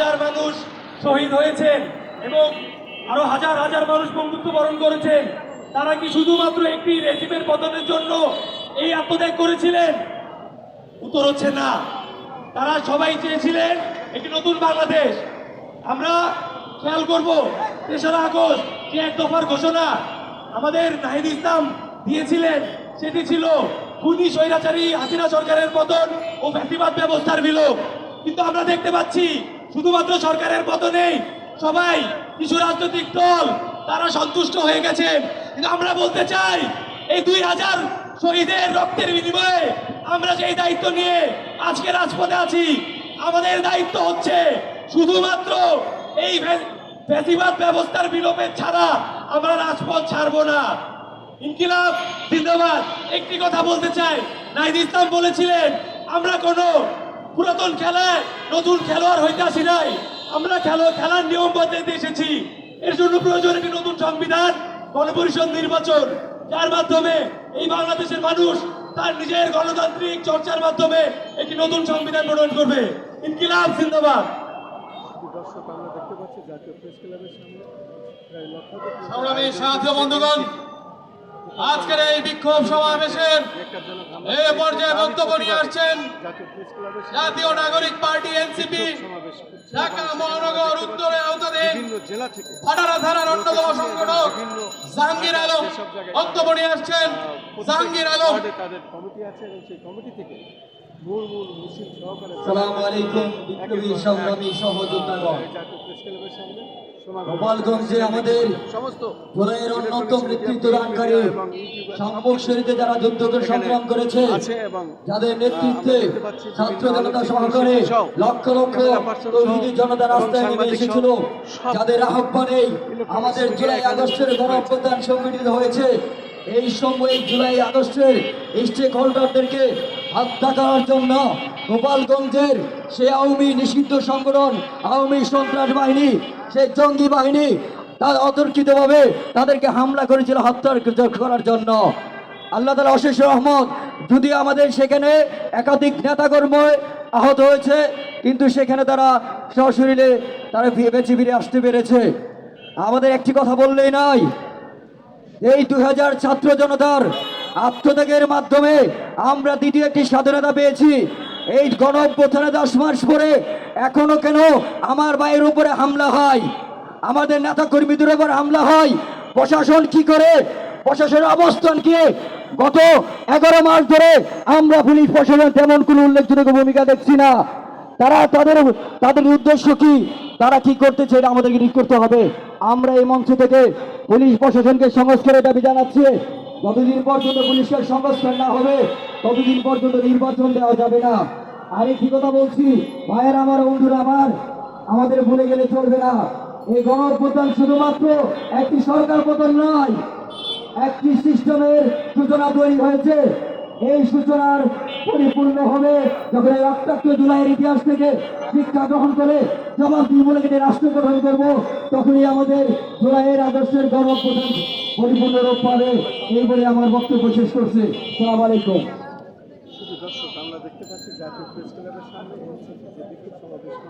হাজার মানুষ শহীদ হয়েছেন এবং আরও হাজার হাজার মানুষ বন্ধুত্ব বরণ করেছেন। তারা কি শুধুমাত্র একটি রেজিমের পতনের জন্য এই আত্মত্যাগ করেছিলেন? উত্তর হচ্ছে না। তারা সবাই চেয়েছিলেন একটি নতুন বাংলাদেশ। আমরা খেয়াল করব, তেসরা আগস্ট যে এক দফার ঘোষণা আমাদের নাহিদ ইসলাম দিয়েছিলেন, সেটি ছিল খুনি স্বৈরাচারী হাসিনা সরকারের পতন ও ফ্যাসিবাদ ব্যবস্থার বিলোপ। কিন্তু আমরা দেখতে পাচ্ছি শুধুমাত্র সরকারের পতনেই সবাই কিছু রাজনৈতিক দল, তারা সন্তুষ্ট হয়ে গেছেন কিন্তু আমরা বলতে চাই, এই দুই হাজার শহীদের রক্তের বিনিময়ে আমরা সেই দায়িত্ব নিয়ে আজকে রাজপথে আছি, আমাদের দায়িত্ব হচ্ছে শুধুমাত্র এই ফ্যা- ফ্যাসিবাদ ব্যবস্থার বিলোপে ছাড়া আমরা রাজপথ ছাড়বো না। ইনকিলাব, জিন্দাবাদ। একটি কথা বলতে চাই, নাহিদ ইসলাম বলেছিলেন, আমরা কোনো পুরাতন খেলায় নতুন খেলোয়াড় হইতে আসি নাই। আমরা খেলো খেলার নিয়ম বদলাতে এসেছি। এর জন্য প্রয়োজন একটি নতুন সংবিধান গণপরিষদ নির্বাচন। যার মাধ্যমে এই বাংলাদেশের মানুষ তার নিজের গণতান্ত্রিক চর্চার মাধ্যমে একটি নতুন সংবিধান প্রণয়ন করবে। ইনকিলাব জিন্দাবাদ। দর্শক আমরা দেখতে পাচ্ছি জাতীয় প্রেস ক্লাবের সামনে প্রায় লক্ষাধিক লোক সংগ্রামী সাথী বন্ধুগণ আজকের এই বিক্ষোভ সমাবেশের এ পর্যায়ে বক্তব্য নিয়ে আসছেন জাতীয় নাগরিক পার্টি এনসিপি ঢাকা মহানগর উত্তরে আওতাধীন বিভিন্ন জেলা ফাটারা থানার অন্যতম সংগঠক জাহাঙ্গীর আলম বক্তব্য নিয়ে আসছেন। জাহাঙ্গীর আলম। তাদের কমিটি আছে এবং সেই কমিটি থেকে সালাম আলাইকুম বিপ্লবী সংগ্রামী সহযোদ্ধাগণ। গোপালগঞ্জে আমাদের প্রলয়ের অন্যতম নেতৃত্ব দানকারী যারা যুদ্ধকে সংগ্রাম করেছে যাদের নেতৃত্বে ছাত্র জনতা সহকারে লক্ষ লক্ষ তৌহিদি জনতা রাস্তায় নেমে এসেছিল। যাদের আহ্বানে আমাদের জুলাই আগস্টের গণ সংগঠিত হয়েছে। এই সময় জুলাই, আগস্টের স্টেক হোল্ডারদেরকে হত্যা করার জন্য গোপালগঞ্জের সে আওয়ামী নিষিদ্ধ সংগঠন, আওয়ামী সন্ত্রাস বাহিনী, সে জঙ্গি বাহিনী, তার অতর্কিতভাবে তাদেরকে হামলা করেছিল হত্যা করার জন্য। আল্লাহ তালা অশেষ রহমত, যদি আমাদের সেখানে একাধিক নেতাকর্ম আহত হয়েছে, কিন্তু সেখানে তারা সশরীরে তারা বেঁচে ফিরে আসতে পেরেছে। আমাদের একটি কথা বললেই নাই এই দুই হাজার ছাত্র জনতার আত্মত্যাগের মাধ্যমে আমরা দ্বিতীয় একটি স্বাধীনতা পেয়েছি। এই গণ অভ্যুত্থানে দশ মাস পরে এখনও কেন আমার ভাইয়ের উপরে হামলা হয়? আমাদের নেতা কর্মীদের উপর হামলা হয়? প্রশাসন কি করে? প্রশাসনের অবস্থান কি? গত এগারো মাস ধরে আমরা পুলিশ প্রশাসন তেমন কোনো উল্লেখযোগ্য ভূমিকা দেখছি না। তারা তাদের তাদের উদ্দেশ্য কি? তারা কি করতেছে এটা আমাদেরকে ঠিক করতে হবে। আমরা এই মঞ্চ থেকে পুলিশ প্রশাসনকে সংস্কারের দাবি জানাচ্ছে। যতদিন পর্যন্ত পুলিশের সংস্কার না হবে, ততদিন পর্যন্ত নির্বাচন দেওয়া যাবে না। আর একটি কথা বলছি? ভাইয়ের আমার, বন্ধুরা আমার, আমাদের ভুলে গেলে চলবে না। এই গণপ্রধান শুধুমাত্র একটি সরকার পতন নয়, একটি সিস্টেমের সূচনা তৈরি হয়েছে। এই সূচনার পরিপূর্ণ হবে। যখন এই রক্তাক্ত জুলাইয়ের ইতিহাস থেকে শিক্ষা গ্রহণ করে জবাব বলে কেটে রাষ্ট্র গঠন করব। তখনই আমাদের জুলাইয়ের আদর্শের গর্ব প্রধান পরিপূর্ণ রূপ পাবে। এই বলে আমার বক্তব্য শেষ করছে। সালাম আলাইকুম। দর্শক, আমরা দেখতে পাচ্ছি জাতীয় প্রেস ক্লাবের সামনে বিক্ষোভ সমাবেশ